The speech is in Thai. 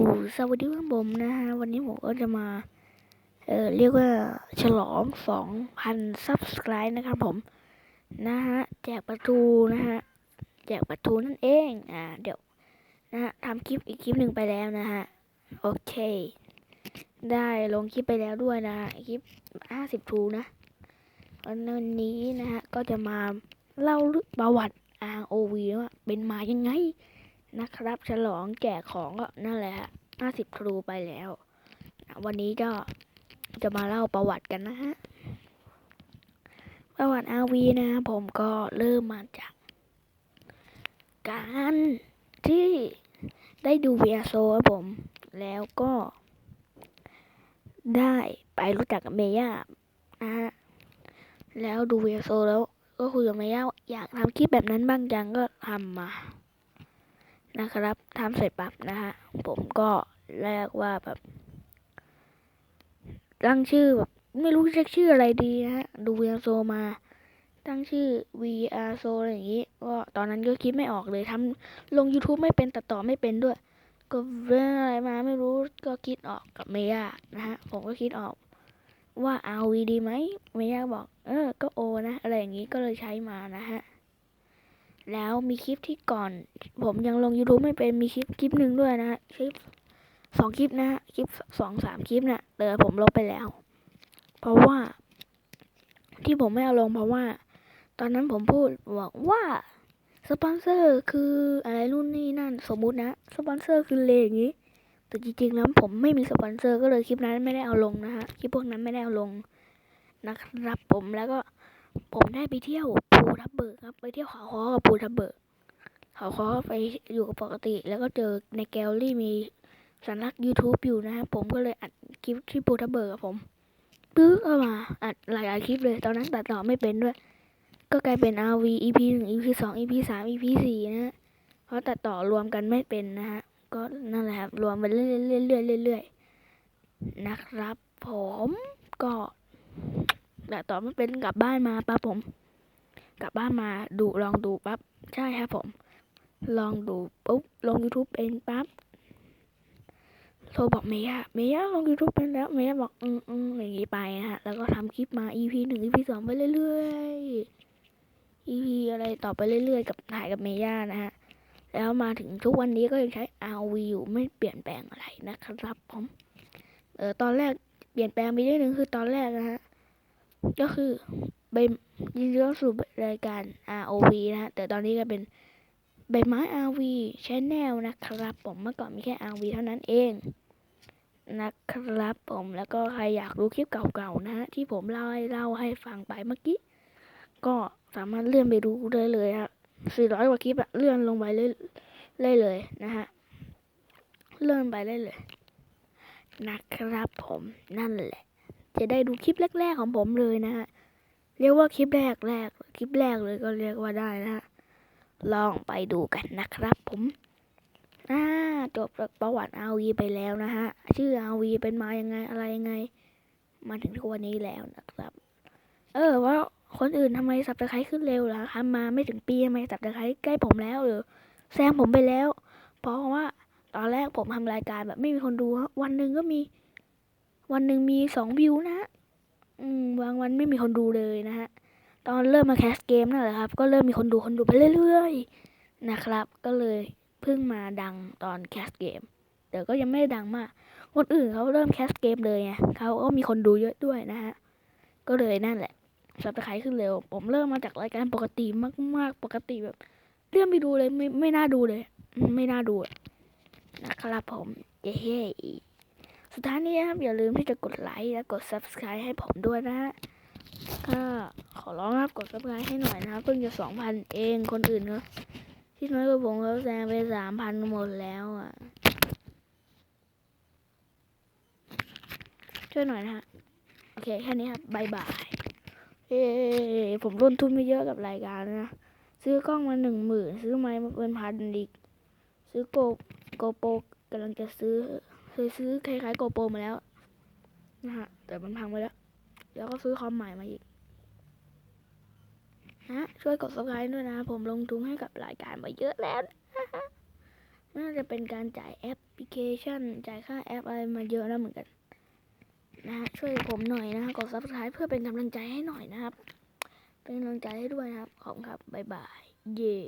สวัสดีครับผมนะฮะ วันนี้ผมก็จะมา เออเรียกว่าฉลองสองพันซับสไครต์นะครับผม นะฮะ แจกประตูนะฮะ แจกประตูนั่นเอง อ่า เดี๋ยว นะฮะทำคลิปอีกคลิปหนึ่งไปแล้วนะฮะ โอเค ได้ลงคลิปไปแล้วด้วยนะฮะ คลิปห้าสิบทูนะวันนี้นะฮะ ก็จะมาเล่าเรื่องประวัติ ROV ว่าเป็นมายังไง นะครับ ฉลองแจกของก็นั่นแหละฮะห้าสิบครูไปแล้ว วันนี้ก็จะมาเล่าประวัติกันนะฮะ ประวัติอาวีนะผมก็เริ่มมาจาก การที่ได้ดูเวียโซครับผม แล้วก็ได้ไปรู้จักกับเมย่านะฮะ แล้วดูเวียโซแล้วก็คุยกับเมย่าว่าอยากทำคลิปแบบนั้นบ้างจังก็ทำมา นะครับทำเสร็จปั๊บนะฮะผมก็เรียกว่าแบบตั้งชื่อแบบไม่รู้จะชื่ออะไรดีนะฮะดู VR s o มา ตั้งชื่อ VR s o อะไรอย่างนี้ก็ตอนนั้นก็คิดไม่ออกเลยทำลง YouTube ไม่เป็นตัดต่อไม่เป็นด้วย ก็เรื่องอะไรมาไม่รู้ก็คิดออกกับเมย่านะฮะผมก็คิดออกว่าเอาวีดีไหมเมย่าบอก เออ ก็โอนะ อะไรอย่างนี้ก็เลยใช้มานะฮะ แล้วมีคลิปที่ก่อน ผมยังลง YouTube ไม่เป็นมีคลิปคลิปหนึ่งด้วยนะฮะคลิปสองคลิปนะฮะคลิปสองสามคลิปนะ่ะแต่ผมลบไปแล้ว เพราะว่า ที่ผมไม่เอาลงเพราะว่า ตอนนั้นผมพูดบอกว่าสปอนเซอร์คืออะไรรุ่นนี่นั่นสมมุตินะสปอนเซอร์คือเลอย่างนี้แต่จริงๆแล้วผมไม่มีสปอนเซอร์ก็เลยคลิปนั้นไม่ได้เอาลงนะฮะคลิปพวกนั้นไม่ได้เอาลงนะครับผมแล้วก็ ผมได้ไปเที่ยวภูทับเบิกครับ ไปเที่ยวเขาคอกับภูทับเบิกเขาคอไปอยู่กับปกติ แล้วก็เจอในแกลลี่มีสัญลักษณ์ YouTube อยู่นะฮะผมก็เลยอัดคลิปที่ภูทับเบิกกับผมปึ๊กเข้ามาอัดหลายๆคลิปเลย ตอนนั้นตัดต่อไม่เป็นด้วย ก็กลายเป็น RV EP หนึ่ง EP สอง EP สาม EP สี่นะฮะเพราะตัดต่อรวมกันไม่เป็นนะฮะก็นั่นแหละครับรวมไปเรื่อยๆเรื่อยๆเรื่อยๆนะครับ ผมก็ แตัดต่อไม่เป็นกลับบ้านมาปั๊บผม กลับบ้านมาดูลองดูปั๊บใช่ครับผม ลองดูปุ๊บลง YouTube เป็นปั๊บโทรบอกเมย่าเมย่าลง YouTube เป็นแล้วเมย่าบอกอืมอืมอย่างงี้ไปนะฮะแล้วก็ทำคลิปมา EP หนึ่ง EP สองไปเรื่อยๆ EP อะไรต่อไปเรื่อยๆ กับถ่ายกับเมย่านะฮะแล้วมาถึงทุกวันนี้ก็ยังใช้ RV อยู่ไม่เปลี่ยนแปลงอะไรนะครับผมเออตอนแรกเปลี่ยนแปลงไปนิดนึงคือตอนแรกนะฮะ ก็คือใบยินดีต้อนรับสู่รายการ ROV นะฮะแต่ตอนนี้ก็เป็นใบไม้ RV Channel นะครับ ผมเมื่อก่อนมีแค่ RV เท่านั้นเองนะครับผมแล้วก็ใครอยากรู้คลิปเก่าๆนะฮะที่ผมเล่าให้เล่าให้ฟังไปเมื่อกี้ ก็สามารถเลื่อนไปดูได้เลยฮะ400กว่าคลิปอะเลื่อนลงไปเรื่อยๆเลยนะฮะเลื่อนไปได้เลยนะครับผมนั่นแหละ จะได้ดูคลิปแรก ๆ ของผมเลยนะฮะเรียกว่าคลิปแรกแรกคลิปแรกเลยก็เรียกว่าได้นะฮะลองไปดูกันนะครับ ผมอ่าจบประวัติอาวีไปแล้วนะฮะชื่ออาวีเป็นมายังไงอะไรยังไง มาถึงทุกวันนี้แล้วนะครับ เออว่าคนอื่นทำไมสับตะไคร้ขึ้นเร็วล่ะทำมาไม่ถึงปีทำไมสับตะไคร้ใกล้ผมแล้วหรือแซงผมไปแล้ว เพราะว่าตอนแรกผมทำรายการแบบไม่มีคนดูวันหนึ่งก็มี วันหนึ่งมีสองวิวนะฮะอืมบางวันไม่มีคนดูเลยนะฮะ ตอนเริ่มมาแคสเกมนั่นแหละครับ ก็เริ่มมีคนดูคนดูไปเรื่อยๆนะครับ ก็เลยเพิ่งมาดังตอนแคสเกมแต่ก็ยังไม่ได้ดังมาก คนอื่นเขาเริ่มแคสเกมเลยไงเขาก็มีคนดูเยอะด้วยนะฮะ ก็เลยนั่นแหละสับตะไคร้ขึ้นเร็ว ผมเริ่มมาจากรายการปกติมาก ๆ ปกติแบบเลื่อนไปดูเลยไม่ไม่น่าดูเลย ไม่น่าดูนะครับผมเย้ สุดท้ายนี้นะครับอย่าลืมที่จะกดไลค์และกด subscribe ให้ผมด้วยนะฮะก็ขอร้องครับกด subscribe ให้หน่อยนะครับเพิ่งจะสองพันเองคนอื่นเขาที่น้อยกว่าผมเขาแซงไปสามพันหมดแล้วอะช่วยหน่อยนะฮะโอเคแค่นี้ครับบายบายเอ้ผมลงทุนไม่เยอะกับรายการนะ ซื้อกล้องมาหนึ่งหมื่นซื้อไม้มาเป็นพันอีก ซื้อโกโกโปรกำลังจะซื้อ ยซื้อคล้ายๆโกโปรมาแล้วนะฮะแต่มันพังไปแล้ว แล้วก็ซื้อคอมใหม่มาอีกนะช่วยกด subscribe ด้วยนะ ผมลงทุนให้กับรายการมาเยอะแล้วน่าจะเป็นการจ่ายแอปพลิเคชัน จ่ายค่าแอปอะไรมาเยอะแล้วเหมือนกัน นะฮะช่วยผมหน่อยนะฮะกด subscribe เพื่อเป็นกำลังใจให้หน่อยนะครับ เป็นกำลังใจให้ด้วยนะครับ ขอบคุณครับ บ๊ายบาย เย่